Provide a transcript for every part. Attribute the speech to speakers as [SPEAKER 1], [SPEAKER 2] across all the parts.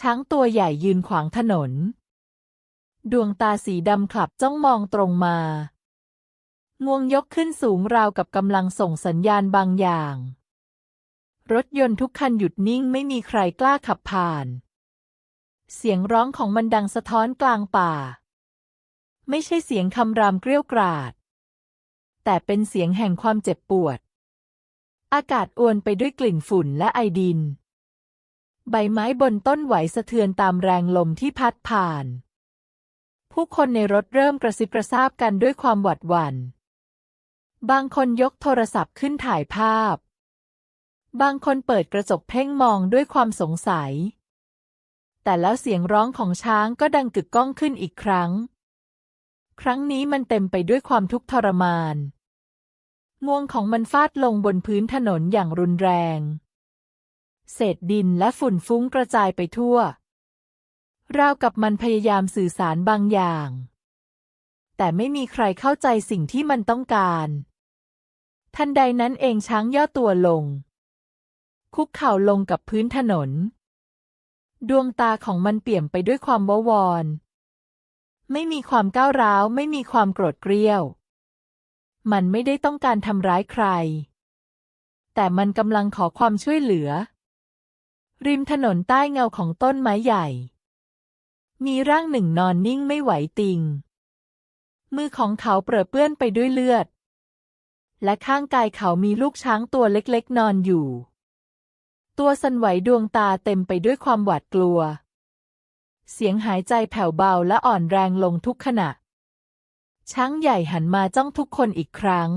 [SPEAKER 1] ช้างตัวใหญ่ยืนขวางถนน ดวงตาสีดำขลับจ้องมองตรงมา งวงยกขึ้นสูงราวกับกำลังส่งสัญญาณบางอย่าง รถยนต์ทุกคันหยุดนิ่งไม่มีใครกล้าขับผ่าน เสียงร้องของมันดังสะท้อนกลางป่า ไม่ใช่เสียงคำรามเกรี้ยวกราด แต่เป็นเสียงแห่งความเจ็บปวด อากาศอวนไปด้วยกลิ่นฝุ่นและไอดิน ใบไม้บนต้นไหวสะเทือนตามแรงลมที่พัดผ่าน ผู้คนในรถเริ่มกระซิบกระซาบกันด้วยความหวาดหวัน่น บางคนยกโทรศัพท์ขึ้นถ่ายภาพ บางคนเปิดกระจกเพ่งมองด้วยความสงสัย แต่แล้วเสียงร้องของช้างก็ดังกึกก้องขึ้นอีกครั้ง ครั้งนี้มันเต็มไปด้วยความทุกข์ทรมานงวงของมันฟาดลงบนพื้นถนนอย่างรุนแรง เศษดินและฝุ่นฟุ้งกระจายไปทั่ว ราวกับมันพยายามสื่อสารบางอย่าง แต่ไม่มีใครเข้าใจสิ่งที่มันต้องการ ทันใดนั้นเองช้างย่อตัวลง คุกเข่าลงกับพื้นถนน ดวงตาของมันเปี่ยมไปด้วยความววอน ไม่มีความก้าวร้าว ไม่มีความโกรธเกรี้ยว มันไม่ได้ต้องการทำร้ายใครแต่มันกำลังขอความช่วยเหลือ ริมถนนใต้เงาของต้นไม้ใหญ่ มีร่างหนึ่งนอนนิ่งไม่ไหวติง มือของเขาเปรอะเปื้อนไปด้วยเลือด และข้างกายเขามีลูกช้างตัวเล็กๆ นอนอยู่ ตัวสันไหวดวงตาเต็มไปด้วยความหวาดกลัว เสียงหายใจแผ่วเบาและอ่อนแรงลงทุกขณะ ช้างใหญ่หันมาจ้องทุกคนอีกครั้ง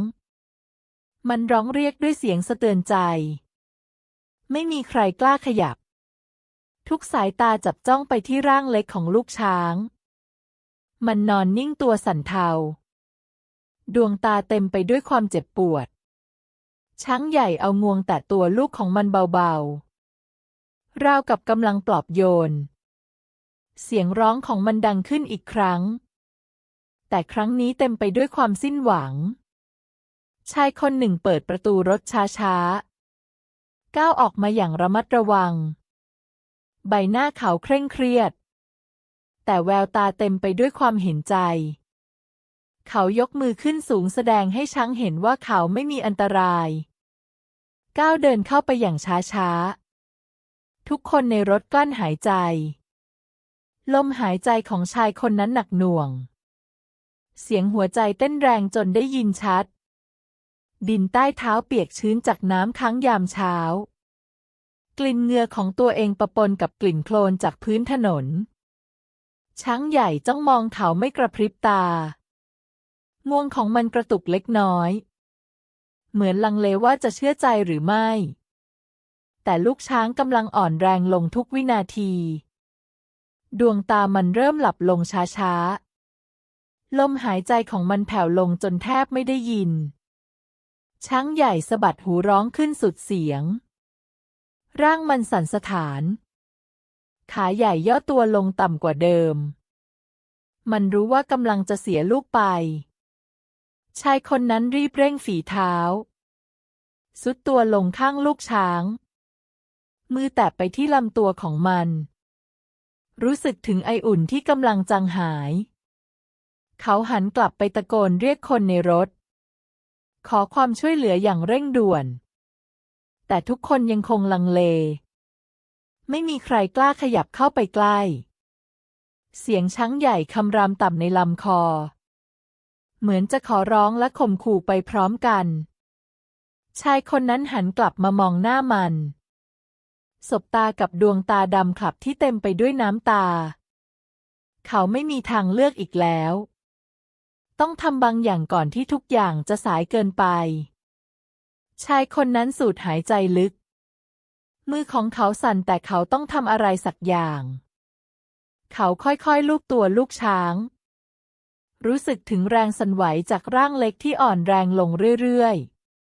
[SPEAKER 1] มันร้องเรียกด้วยเสียงสะเตือนใจ ไม่มีใครกล้าขยับ ทุกสายตาจับจ้องไปที่ร่างเล็กของลูกช้าง มันนอนนิ่งตัวสั่นเทา ดวงตาเต็มไปด้วยความเจ็บปวด ช้างใหญ่เอางวงแตะตัวลูกของมันเบาๆ ราวกับกำลังปลอบโยน เสียงร้องของมันดังขึ้นอีกครั้ง แต่ครั้งนี้เต็มไปด้วยความสิ้นหวัง ชายคนหนึ่งเปิดประตูรถช้าๆ ก้าวออกมาอย่างระมัดระวัง ใบหน้าเขาเคร่งเครียด แต่แววตาเต็มไปด้วยความเห็นใจ เขายกมือขึ้นสูงแสดงให้ช้างเห็นว่าเขาไม่มีอันตราย ก้าวเดินเข้าไปอย่างช้าๆ ทุกคนในรถกลั้นหายใจ ลมหายใจของชายคนนั้นหนักหน่วง เสียงหัวใจเต้นแรงจนได้ยินชัด ดินใต้เท้าเปียกชื้นจากน้ำค้างยามเช้า กลิ่นเหงื่อของตัวเองปะปนกับกลิ่นโคลนจากพื้นถนน ช้างใหญ่จ้องมองเขาไม่กระพริบตา งวงของมันกระตุกเล็กน้อย เหมือนลังเลว่าจะเชื่อใจหรือไม่ แต่ลูกช้างกำลังอ่อนแรงลงทุกวินาที ดวงตามันเริ่มหลับลงช้าๆลมหายใจของมันแผ่วลงจนแทบไม่ได้ยิน ช้างใหญ่สะบัดหูร้องขึ้นสุดเสียง ร่างมันสั่นสะท้าน ขาใหญ่ย่อตัวลงต่ำกว่าเดิม มันรู้ว่ากำลังจะเสียลูกไป ชายคนนั้นรีบเร่งฝีเท้า สุดตัวลงข้างลูกช้าง มือแตะไปที่ลำตัวของมัน รู้สึกถึงไออุ่นที่กำลังจางหาย เขาหันกลับไปตะโกนเรียกคนในรถ ขอความช่วยเหลืออย่างเร่งด่วน แต่ทุกคนยังคงลังเล ไม่มีใครกล้าขยับเข้าไปใกล้ เสียงช้างใหญ่คำรามต่ำในลำคอ เหมือนจะขอร้องและข่มขู่ไปพร้อมกัน ชายคนนั้นหันกลับมามองหน้ามัน สบตากับดวงตาดำขลับที่เต็มไปด้วยน้ำตา เขาไม่มีทางเลือกอีกแล้ว ต้องทำบางอย่างก่อนที่ทุกอย่างจะสายเกินไป ชายคนนั้นสูดหายใจลึก มือของเขาสั่นแต่เขาต้องทำอะไรสักอย่าง เขาค่อยๆลูบตัวลูกช้าง รู้สึกถึงแรงสั่นไหวจากร่างเล็กที่อ่อนแรงลงเรื่อย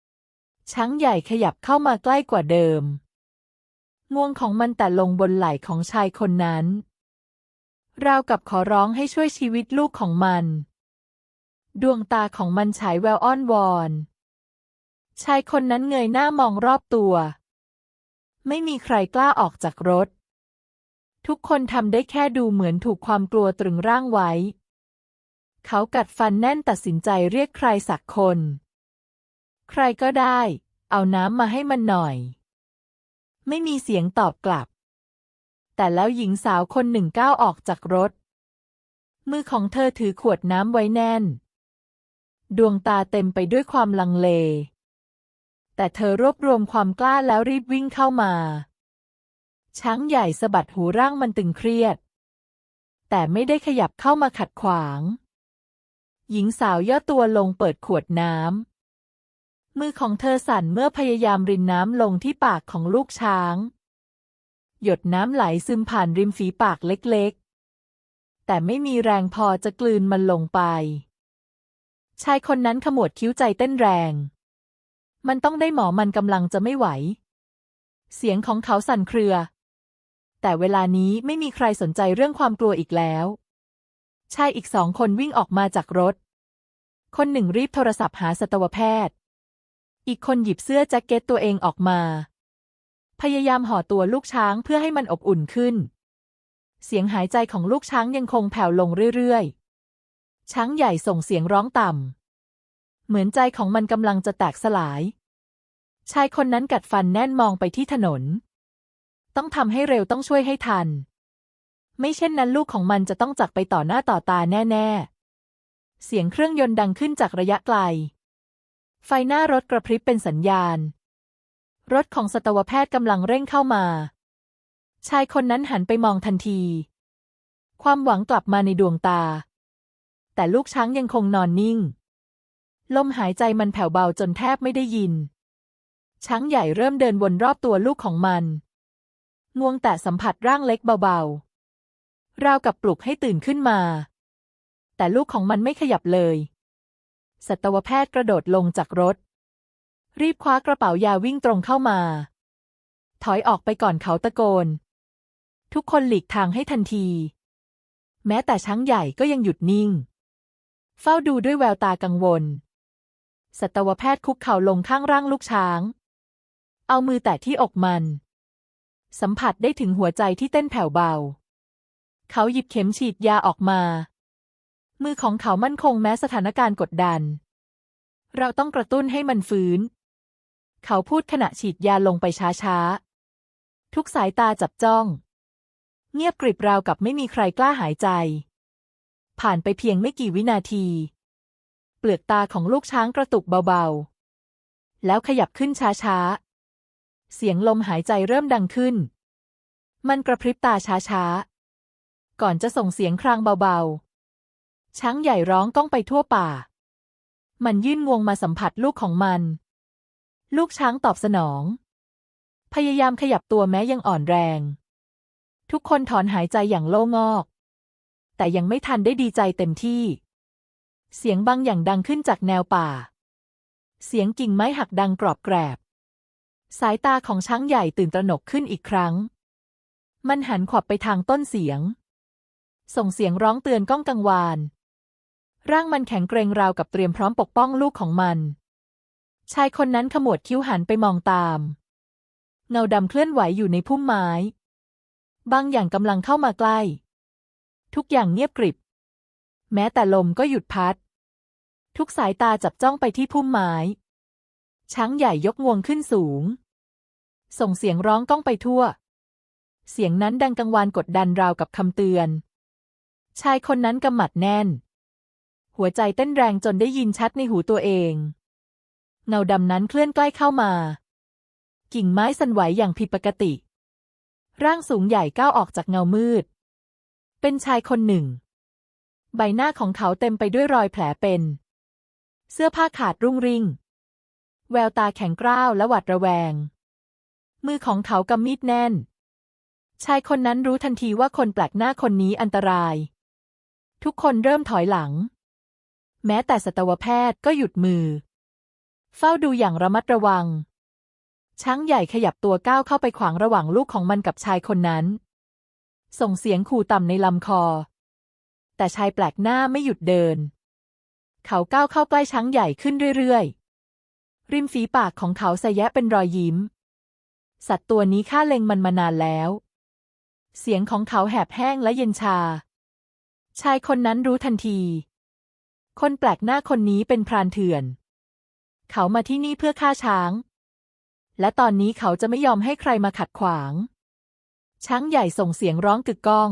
[SPEAKER 1] ๆ ช้างใหญ่ขยับเข้ามาใกล้กว่าเดิม งวงของมันแต่ลงบนไหล่ของชายคนนั้นราวกับขอร้องให้ช่วยชีวิตลูกของมัน ดวงตาของมันฉายแววอ้อนวอน ชายคนนั้นเงยหน้ามองรอบตัว ไม่มีใครกล้าออกจากรถ ทุกคนทำได้แค่ดูเหมือนถูกความกลัวตรึงร่างไว้ เขากัดฟันแน่นตัดสินใจเรียกใครสักคน ใครก็ได้ เอาน้ำมาให้มันหน่อย ไม่มีเสียงตอบกลับ แต่แล้วหญิงสาวคนหนึ่งก้าวออกจากรถมือของเธอถือขวดน้ำไว้แน่น ดวงตาเต็มไปด้วยความลังเล แต่เธอรวบรวมความกล้าแล้วรีบวิ่งเข้ามา ช้างใหญ่สะบัดหูร่างมันตึงเครียด แต่ไม่ได้ขยับเข้ามาขัดขวาง หญิงสาวย่อตัวลงเปิดขวดน้ำ มือของเธอสั่นเมื่อพยายามรินน้ำลงที่ปากของลูกช้าง หยดน้ำไหลซึมผ่านริมฝีปากเล็กๆ แต่ไม่มีแรงพอจะกลืนมันลงไป ชายคนนั้นขมวดคิ้วใจเต้นแรง มันต้องได้หมอมันกำลังจะไม่ไหว เสียงของเขาสั่นเครือ แต่เวลานี้ไม่มีใครสนใจเรื่องความกลัวอีกแล้ว ชายอีกสองคนวิ่งออกมาจากรถ คนหนึ่งรีบโทรศัพท์หาสัตวแพทย์ อีกคนหยิบเสื้อแจ็คเก็ตตัวเองออกมา พยายามห่อตัวลูกช้างเพื่อให้มันอบอุ่นขึ้น เสียงหายใจของลูกช้างยังคงแผ่วลงเรื่อยๆ ช้างใหญ่ส่งเสียงร้องต่ำ เหมือนใจของมันกำลังจะแตกสลาย ชายคนนั้นกัดฟันแน่นมองไปที่ถนน ต้องทำให้เร็วต้องช่วยให้ทัน ไม่เช่นนั้นลูกของมันจะต้องจากไปต่อหน้าต่อตาแน่ๆ เสียงเครื่องยนต์ดังขึ้นจากระยะไกล ไฟหน้ารถกระพริบเป็นสัญญาณ รถของสัตวแพทย์กำลังเร่งเข้ามา ชายคนนั้นหันไปมองทันที ความหวังกลับมาในดวงตา แต่ลูกช้างยังคงนอนนิ่ง ลมหายใจมันแผ่วเบาจนแทบไม่ได้ยิน ช้างใหญ่เริ่มเดินวนรอบตัวลูกของมัน งวงแต่สัมผัสร่างเล็กเบาๆ ราวกับปลุกให้ตื่นขึ้นมา แต่ลูกของมันไม่ขยับเลย สัตวแพทย์กระโดดลงจากรถ รีบคว้ากระเป๋ายาวิ่งตรงเข้ามา ถอยออกไปก่อนเขาตะโกน ทุกคนหลีกทางให้ทันที แม้แต่ช้างใหญ่ก็ยังหยุดนิ่ง เฝ้าดูด้วยแววตากังวล สัตวแพทย์คุกเข่าลงข้างร่างลูกช้าง เอามือแตะที่อกมัน สัมผัสได้ถึงหัวใจที่เต้นแผ่วเบา เขาหยิบเข็มฉีดยาออกมา มือของเขามั่นคงแม้สถานการณ์กดดัน เราต้องกระตุ้นให้มันฟื้น เขาพูดขณะฉีดยาลงไปช้าๆ ทุกสายตาจับจ้อง เงียบกริบราวกับไม่มีใครกล้าหายใจ ผ่านไปเพียงไม่กี่วินาที เปลือกตาของลูกช้างกระตุกเบาๆ แล้วขยับขึ้นช้าๆ เสียงลมหายใจเริ่มดังขึ้น มันกระพริบตาช้าๆ ก่อนจะส่งเสียงครางเบาๆ ช้างใหญ่ร้องก้องไปทั่วป่า มันยื่นงวงมาสัมผัสลูกของมัน ลูกช้างตอบสนอง พยายามขยับตัวแม้ยังอ่อนแรง ทุกคนถอนหายใจอย่างโล่งอก แต่ยังไม่ทันได้ดีใจเต็มที่ เสียงบางอย่างดังขึ้นจากแนวป่า เสียงกิ่งไม้หักดังกรอบแกรบ สายตาของช้างใหญ่ตื่นตระหนกขึ้นอีกครั้ง มันหันขวับไปทางต้นเสียง ส่งเสียงร้องเตือนก้องกังวาน ร่างมันแข็งเกรงราวกับเตรียมพร้อมปกป้องลูกของมัน ชายคนนั้นขมวดคิ้วหันไปมองตาม เงาดำเคลื่อนไหวอยู่ในพุ่มไม้ บางอย่างกำลังเข้ามาใกล้ ทุกอย่างเงียบกริบ แม้แต่ลมก็หยุดพัด ทุกสายตาจับจ้องไปที่พุ่มไม้ ช้างใหญ่ยกงวงขึ้นสูง ส่งเสียงร้องก้องไปทั่ว เสียงนั้นดังกังวานกดดันราวกับคำเตือน ชายคนนั้นกำหมัดแน่น หัวใจเต้นแรงจนได้ยินชัดในหูตัวเอง เงาดำนั้นเคลื่อนใกล้เข้ามา กิ่งไม้สั่นไหวอย่างผิดปกติ ร่างสูงใหญ่ก้าวออกจากเงามืด เป็นชายคนหนึ่ง ใบหน้าของเขาเต็มไปด้วยรอยแผลเป็น เสื้อผ้าขาดรุ่งริ่ง แววตาแข็งกร้าวและหวาดระแวง มือของเขากำมีดแน่น ชายคนนั้นรู้ทันทีว่าคนแปลกหน้าคนนี้อันตราย ทุกคนเริ่มถอยหลัง แม้แต่สัตวแพทย์ก็หยุดมือ เฝ้าดูอย่างระมัดระวังช้างใหญ่ขยับตัวก้าวเข้าไปขวางระหว่างลูกของมันกับชายคนนั้น ส่งเสียงขู่ต่ำในลำคอ แต่ชายแปลกหน้าไม่หยุดเดิน เขาก้าวเข้าใกล้ช้างใหญ่ขึ้นเรื่อยๆ ริมฝีปากของเขาสแยะเป็นรอยยิ้ม สัตว์ตัวนี้ข้าเล็งมันมานานแล้ว เสียงของเขาแหบแห้งและเย็นชา ชายคนนั้นรู้ทันที คนแปลกหน้าคนนี้เป็นพรานเถื่อน เขามาที่นี่เพื่อฆ่าช้าง และตอนนี้เขาจะไม่ยอมให้ใครมาขัดขวาง ช้างใหญ่ส่งเสียงร้องกึกก้อง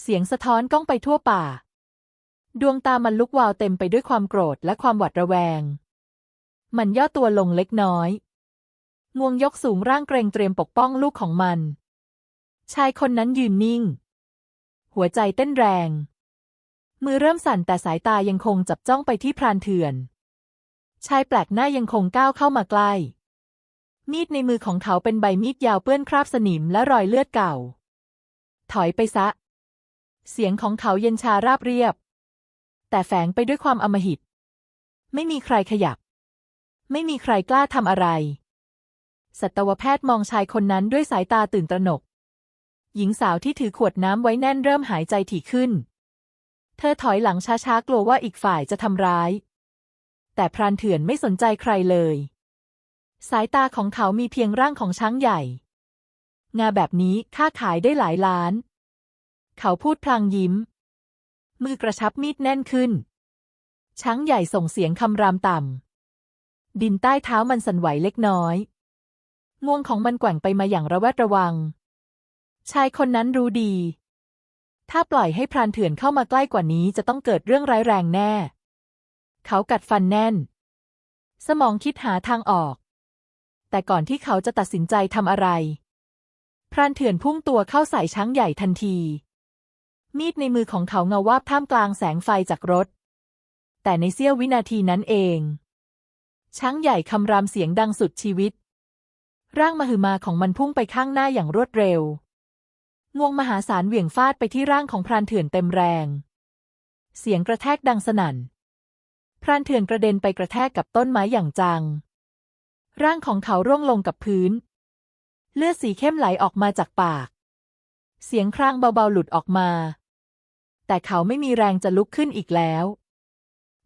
[SPEAKER 1] เสียงสะท้อนก้องไปทั่วป่า ดวงตามันลุกวาวเต็มไปด้วยความโกรธและความหวาดระแวง มันย่อตัวลงเล็กน้อย งวงยกสูงร่างเกรงเตรียมปกป้องลูกของมัน ชายคนนั้นยืนนิ่ง หัวใจเต้นแรง มือเริ่มสั่นแต่สายตายังคงจับจ้องไปที่พรานเถื่อน ชายแปลกหน้ายังคงก้าวเข้ามาใกล้ มีดในมือของเขาเป็นใบมีดยาวเปื้อนคราบสนิมและรอยเลือดเก่า ถอยไปซะ เสียงของเขาเย็นชาราบเรียบ แต่แฝงไปด้วยความอมหิต ไม่มีใครขยับ ไม่มีใครกล้าทำอะไร สัตวแพทย์มองชายคนนั้นด้วยสายตาตื่นตระหนก หญิงสาวที่ถือขวดน้ำไว้แน่นเริ่มหายใจถี่ขึ้น เธอถอยหลังช้าๆกลัวว่าอีกฝ่ายจะทำร้าย แต่พรานเถื่อนไม่สนใจใครเลย สายตาของเขามีเพียงร่างของช้างใหญ่ งาแบบนี้ค่าขายได้หลายล้าน เขาพูดพลางยิ้ม มือกระชับมีดแน่นขึ้น ช้างใหญ่ส่งเสียงคำรามต่ำ ดินใต้เท้ามันสั่นไหวเล็กน้อย งวงของมันแกว่งไปมาอย่างระแวดระวัง ชายคนนั้นรู้ดี ถ้าปล่อยให้พรานเถื่อนเข้ามาใกล้กว่านี้จะต้องเกิดเรื่องร้ายแรงแน่ เขากัดฟันแน่น สมองคิดหาทางออก แต่ก่อนที่เขาจะตัดสินใจทำอะไร พรานเถื่อนพุ่งตัวเข้าใส่ช้างใหญ่ทันที มีดในมือของเขาเงาวาบท่ามกลางแสงไฟจากรถ แต่ในเสี้ยววินาทีนั้นเอง ช้างใหญ่คำรามเสียงดังสุดชีวิต ร่างมหึมาของมันพุ่งไปข้างหน้าอย่างรวดเร็วงวงมหาศาลเหวี่ยงฟาดไปที่ร่างของพรานเถื่อนเต็มแรง เสียงกระแทกดังสนั่น พรานเถื่อนกระเด็นไปกระแทกกับต้นไม้อย่างจัง ร่างของเขาร่วงลงกับพื้น เลือดสีเข้มไหลออกมาจากปาก เสียงครางเบาๆหลุดออกมา แต่เขาไม่มีแรงจะลุกขึ้นอีกแล้ว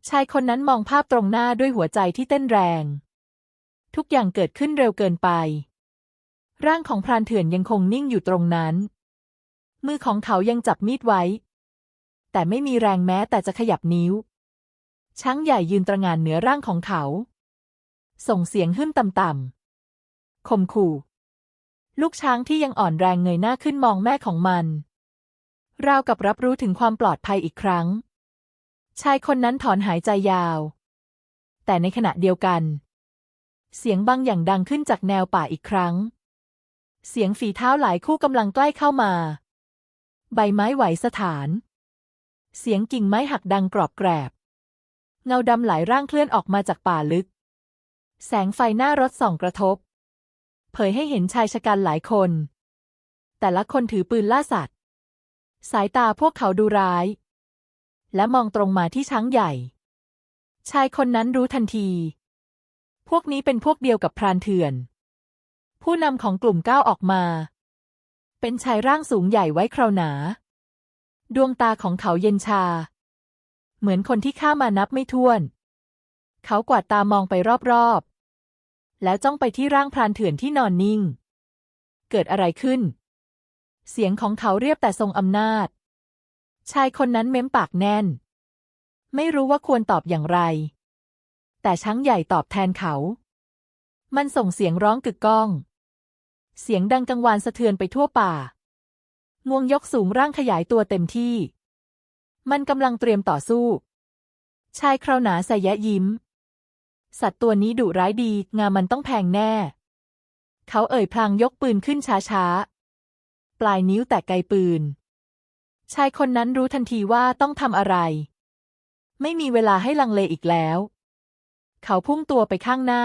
[SPEAKER 1] ชายคนนั้นมองภาพตรงหน้าด้วยหัวใจที่เต้นแรง ทุกอย่างเกิดขึ้นเร็วเกินไป ร่างของพรานเถื่อนยังคงนิ่งอยู่ตรงนั้น มือของเขายังจับมีดไว้ แต่ไม่มีแรงแม้แต่จะขยับนิ้ว ช้างใหญ่ยืนตระหง่านเหนือร่างของเขา ส่งเสียงหึ่มต่ำๆข่มขู่ ลูกช้างที่ยังอ่อนแรงเงยหน้าขึ้นมองแม่ของมัน ราวกับรับรู้ถึงความปลอดภัยอีกครั้ง ชายคนนั้นถอนหายใจยาว แต่ในขณะเดียวกัน เสียงบางอย่างดังขึ้นจากแนวป่าอีกครั้ง เสียงฝีเท้าหลายคู่กำลังใกล้เข้ามา ใบไม้ไหวสถาน เสียงกิ่งไม้หักดังกรอบแกรบเงาดำหลายร่างเคลื่อนออกมาจากป่าลึก แสงไฟหน้ารถส่องกระทบ เผยให้เห็นชายชะกันหลายคน แต่ละคนถือปืนล่าสัตว์ สายตาพวกเขาดูร้าย และมองตรงมาที่ช้างใหญ่ ชายคนนั้นรู้ทันที พวกนี้เป็นพวกเดียวกับพรานเถื่อน ผู้นำของกลุ่มก้าวออกมา เป็นชายร่างสูงใหญ่ไว้คราวหนา ดวงตาของเขาเย็นชา เหมือนคนที่ข้ามานับไม่ถ้วน เขากวาดตามองไปรอบๆ แล้วจ้องไปที่ร่างพรานเถื่อนที่นอนนิ่ง เกิดอะไรขึ้น เสียงของเขาเรียบแต่ทรงอำนาจ ชายคนนั้นเม้มปากแน่น ไม่รู้ว่าควรตอบอย่างไร แต่ช้างใหญ่ตอบแทนเขา มันส่งเสียงร้องกึกก้อง เสียงดังกังวานสะเทือนไปทั่วป่างวงยกสูงร่างขยายตัวเต็มที่ มันกำลังเตรียมต่อสู้ ชายคราวหนาใส่แยะยิ้ม สัตว์ตัวนี้ดุร้ายดี งามันต้องแพงแน่ เขาเอ่ยพลางยกปืนขึ้นช้าๆ ปลายนิ้วแตะไกปืน ชายคนนั้นรู้ทันทีว่าต้องทำอะไร ไม่มีเวลาให้ลังเลอีกแล้ว เขาพุ่งตัวไปข้างหน้า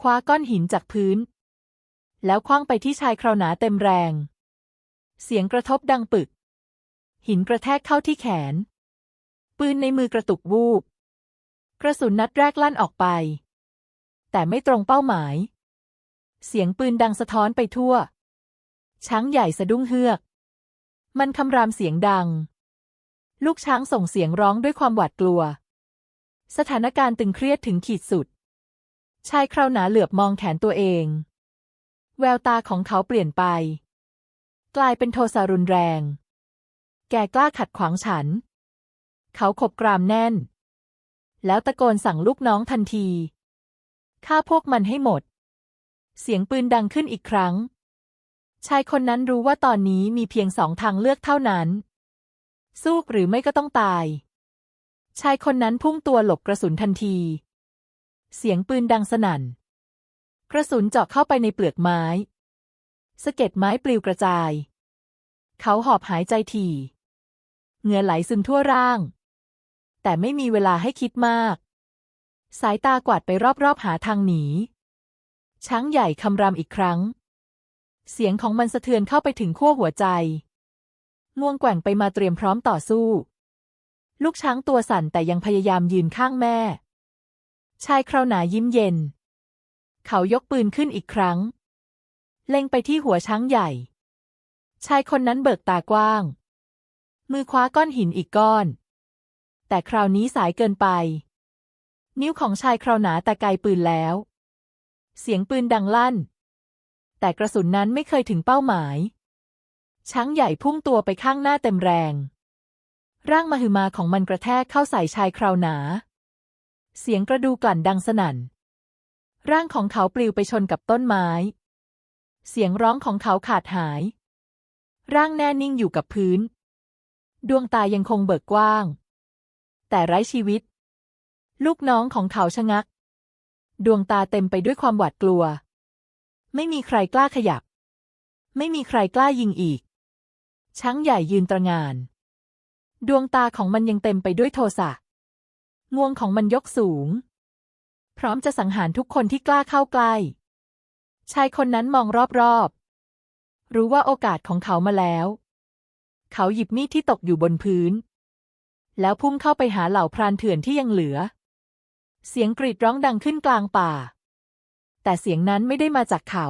[SPEAKER 1] คว้าก้อนหินจากพื้น แล้วคว้างไปที่ชายคราวหนาเต็มแรง เสียงกระทบดังปึก หินกระแทกเข้าที่แขน ปืนในมือกระตุกวูบ กระสุนนัดแรกลั่นออกไป แต่ไม่ตรงเป้าหมาย เสียงปืนดังสะท้อนไปทั่ว ช้างใหญ่สะดุ้งเฮือก มันคำรามเสียงดัง ลูกช้างส่งเสียงร้องด้วยความหวาดกลัว สถานการณ์ตึงเครียดถึงขีดสุด ชายคราวหนาเหลือบมองแขนตัวเอง แววตาของเขาเปลี่ยนไป กลายเป็นโทสะรุนแรง แกกล้าขัดขวางฉัน เขาขบกรามแน่น แล้วตะโกนสั่งลูกน้องทันที ฆ่าพวกมันให้หมด เสียงปืนดังขึ้นอีกครั้ง ชายคนนั้นรู้ว่าตอนนี้มีเพียงสองทางเลือกเท่านั้น สู้หรือไม่ก็ต้องตาย ชายคนนั้นพุ่งตัวหลบกระสุนทันที เสียงปืนดังสนั่น กระสุนเจาะเข้าไปในเปลือกไม้ สะเก็ดไม้ปลิวกระจาย เขาหอบหายใจถี่เหงื่อไหลซึมทั่วร่าง แต่ไม่มีเวลาให้คิดมาก สายตากวาดไปรอบๆหาทางหนี ช้างใหญ่คำรามอีกครั้ง เสียงของมันสะเทือนเข้าไปถึงขั้วหัวใจงวงแกว่งไปมาเตรียมพร้อมต่อสู้ ลูกช้างตัวสั่นแต่ยังพยายามยืนข้างแม่ ชายคราวหนายิ้มเย็น เขายกปืนขึ้นอีกครั้ง เล็งไปที่หัวช้างใหญ่ ชายคนนั้นเบิกตากว้าง มือคว้าก้อนหินอีกก้อน แต่คราวนี้สายเกินไป นิ้วของชายคราวหนาแต่ไกลปืนแล้ว เสียงปืนดังลั่น แต่กระสุนนั้นไม่เคยถึงเป้าหมาย ช้างใหญ่พุ่งตัวไปข้างหน้าเต็มแรง ร่างมหึมาของมันกระแทกเข้าใส่ชายคราวหนา เสียงกระดูกลั่นดังสนั่น ร่างของเขาปลิวไปชนกับต้นไม้ เสียงร้องของเขาขาดหาย ร่างแน่นิ่งอยู่กับพื้น ดวงตายังคงเบิกกว้าง แต่ไร้ชีวิต ลูกน้องของเขาชะงัก ดวงตาเต็มไปด้วยความหวาดกลัว ไม่มีใครกล้าขยับ ไม่มีใครกล้ายิงอีก ช้างใหญ่ยืนตระงาน ดวงตาของมันยังเต็มไปด้วยโทสะงวงของมันยกสูง พร้อมจะสังหารทุกคนที่กล้าเข้าใกล้ ชายคนนั้นมองรอบๆ รู้ว่าโอกาสของเขามาแล้ว เขาหยิบมีดที่ตกอยู่บนพื้น แล้วพุ่งเข้าไปหาเหล่าพรานเถื่อนที่ยังเหลือ เสียงกรีดร้องดังขึ้นกลางป่า แต่เสียงนั้นไม่ได้มาจากเขา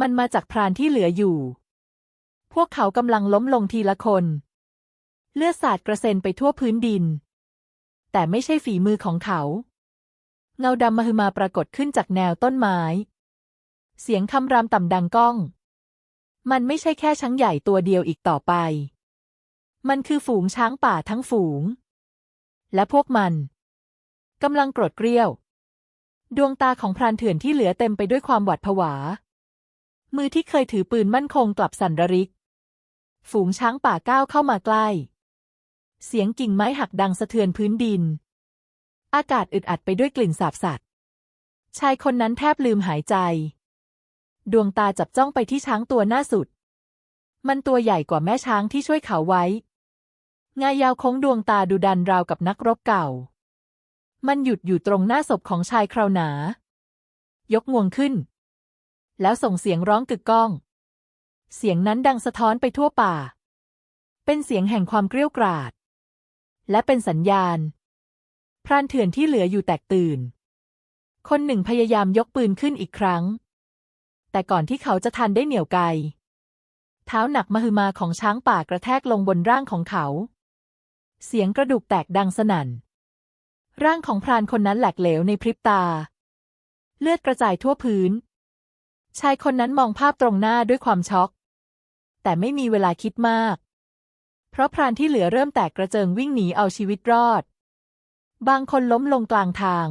[SPEAKER 1] มันมาจากพรานที่เหลืออยู่ พวกเขากำลังล้มลงทีละคน เลือดสาดกระเซ็นไปทั่วพื้นดิน แต่ไม่ใช่ฝีมือของเขา เงาดำมหึมาปรากฏขึ้นจากแนวต้นไม้ เสียงคำรามต่ำดังก้อง มันไม่ใช่แค่ช้างใหญ่ตัวเดียวอีกต่อไป มันคือฝูงช้างป่าทั้งฝูง และพวกมันกำลังโกรธเกรี้ยว ดวงตาของพรานเถื่อนที่เหลือเต็มไปด้วยความหวาดผวา มือที่เคยถือปืนมั่นคงกลับสั่นระริก ฝูงช้างป่าก้าวเข้ามาใกล้ เสียงกิ่งไม้หักดังสะเทือนพื้นดิน อากาศอึดอัดไปด้วยกลิ่นสาบสัตว์ ชายคนนั้นแทบลืมหายใจ ดวงตาจับจ้องไปที่ช้างตัวหน้าสุด มันตัวใหญ่กว่าแม่ช้างที่ช่วยเขาไว้ งายาวโค้งดวงตาดูดันราวกับนักรบเก่า มันหยุดอยู่ตรงหน้าศพของชายคราวหนา ยกงวงขึ้น แล้วส่งเสียงร้องกึกก้อง เสียงนั้นดังสะท้อนไปทั่วป่า เป็นเสียงแห่งความเกรี้ยวกราด และเป็นสัญญาณ พรานเถื่อนที่เหลืออยู่แตกตื่น คนหนึ่งพยายามยกปืนขึ้นอีกครั้ง แต่ก่อนที่เขาจะทันได้เหนี่ยวไก เท้าหนักมหึมาของช้างป่ากระแทกลงบนร่างของเขา เสียงกระดูกแตกดังสนั่น ร่างของพรานคนนั้นแหลกเหลวในพริบตา เลือดกระจายทั่วพื้น ชายคนนั้นมองภาพตรงหน้าด้วยความช็อก แต่ไม่มีเวลาคิดมาก เพราะพรานที่เหลือเริ่มแตกกระเจิงวิ่งหนีเอาชีวิตรอด บางคนล้มลงกลางทาง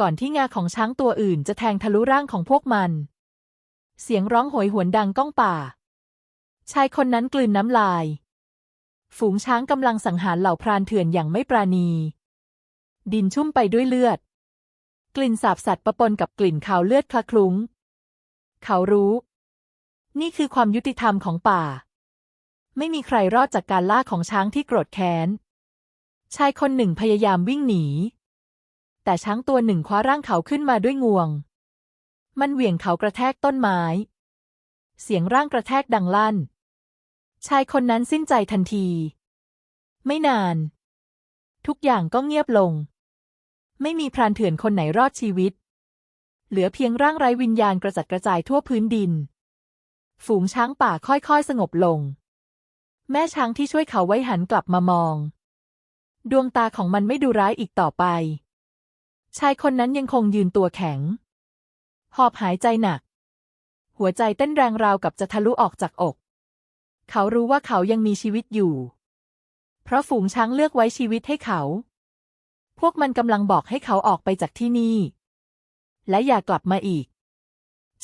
[SPEAKER 1] ก่อนที่งาของช้างตัวอื่นจะแทงทะลุร่างของพวกมัน เสียงร้องโหยหวนดังก้องป่า ชายคนนั้นกลืนน้ำลาย ฝูงช้างกำลังสังหารเหล่าพรานเถื่อนอย่างไม่ปราณี ดินชุ่มไปด้วยเลือด กลิ่นสาบสัตว์ปะปนกับกลิ่นคาวเลือดคละคลุ้ง เขารู้ นี่คือความยุติธรรมของป่า ไม่มีใครรอดจากการล่าของช้างที่โกรธแค้น ชายคนหนึ่งพยายามวิ่งหนี แต่ช้างตัวหนึ่งคว้าร่างเขาขึ้นมาด้วยงวง มันเหวี่ยงเขากระแทกต้นไม้ เสียงร่างกระแทกดังลั่น ชายคนนั้นสิ้นใจทันที ไม่นาน ทุกอย่างก็เงียบลง ไม่มีพรานเถื่อนคนไหนรอดชีวิต เหลือเพียงร่างไร้วิญญาณกระจัดกระจายทั่วพื้นดิน ฝูงช้างป่าค่อยๆ สงบลง แม่ช้างที่ช่วยเขาไว้หันกลับมามอง ดวงตาของมันไม่ดูร้ายอีกต่อไป ชายคนนั้นยังคงยืนตัวแข็ง หอบหายใจหนัก หัหัวใจเต้นแรงราวกับจะทะลุออกจากอก เขารู้ว่าเขายังมีชีวิตอยู่ เพราะฝูงช้างเลือกไว้ชีวิตให้เขา พวกมันกำลังบอกให้เขาออกไปจากที่นี่ และอย่ากลับมาอีก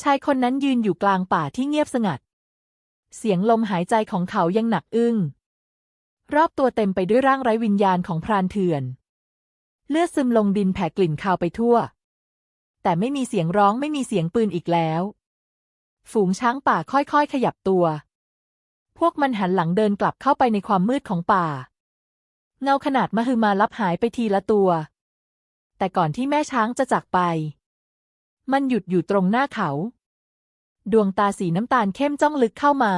[SPEAKER 1] ชายคนนั้นยืนอยู่กลางป่าที่เงียบสงัด เสียงลมหายใจของเขายังหนักอึ้ง รอบตัวเต็มไปด้วยร่างไร้วิญญาณของพรานเถื่อน เลือดซึมลงดินแผ่กลิ่นคาวไปทั่ว แต่ไม่มีเสียงร้องไม่มีเสียงปืนอีกแล้ว ฝูงช้างป่าค่อยๆ ขยับตัว พวกมันหันหลังเดินกลับเข้าไปในความมืดของป่า เงาขนาดมหึมาลับหายไปทีละตัว แต่ก่อนที่แม่ช้างจะจากไป มันหยุดอยู่ตรงหน้าเขา ดวงตาสีน้ำตาลเข้มจ้องลึกเข้ามา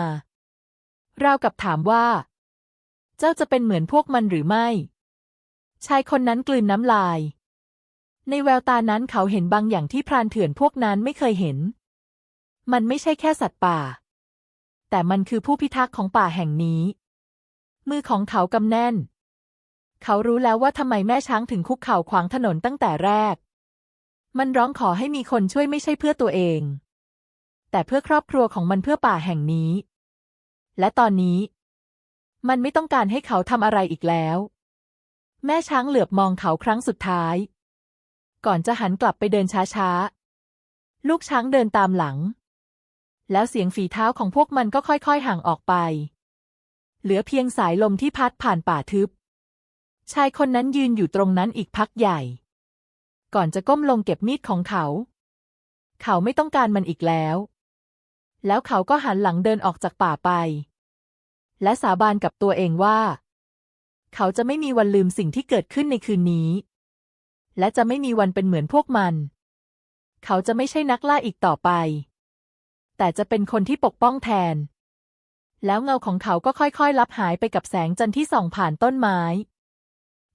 [SPEAKER 1] ราวกับถามว่า เจ้าจะเป็นเหมือนพวกมันหรือไม่ ชายคนนั้นกลืนน้ำลาย ในแววตานั้นเขาเห็นบางอย่างที่พรานเถื่อนพวกนั้นไม่เคยเห็น มันไม่ใช่แค่สัตว์ป่า แต่มันคือผู้พิทักษ์ของป่าแห่งนี้ มือของเขากำแน่น เขารู้แล้วว่าทำไมแม่ช้างถึงคุกเข่าขวางถนนตั้งแต่แรก มันร้องขอให้มีคนช่วยไม่ใช่เพื่อตัวเอง แต่เพื่อครอบครัวของมันเพื่อป่าแห่งนี้ และตอนนี้ มันไม่ต้องการให้เขาทำอะไรอีกแล้ว แม่ช้างเหลือบมองเขาครั้งสุดท้าย ก่อนจะหันกลับไปเดินช้าๆ ลูกช้างเดินตามหลัง แล้วเสียงฝีเท้าของพวกมันก็ค่อยๆห่างออกไป เหลือเพียงสายลมที่พัดผ่านป่าทึบ ชายคนนั้นยืนอยู่ตรงนั้นอีกพักใหญ่ ก่อนจะก้มลงเก็บมีดของเขา เขาไม่ต้องการมันอีกแล้ว แล้วเขาก็หันหลังเดินออกจากป่าไป และสาบานกับตัวเองว่า เขาจะไม่มีวันลืมสิ่งที่เกิดขึ้นในคืนนี้ และจะไม่มีวันเป็นเหมือนพวกมัน เขาจะไม่ใช่นักล่าอีกต่อไป แต่จะเป็นคนที่ปกป้องแทน แล้วเงาของเขาก็ค่อยๆลับหายไปกับแสงจันทร์ที่ส่องผ่านต้นไม้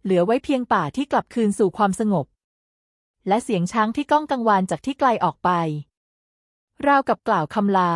[SPEAKER 1] เหลือไว้เพียงป่าที่กลับคืนสู่ความสงบ และเสียงช้างที่ก้องกังวานจากที่ไกลออกไป ราวกับกล่าวคำลา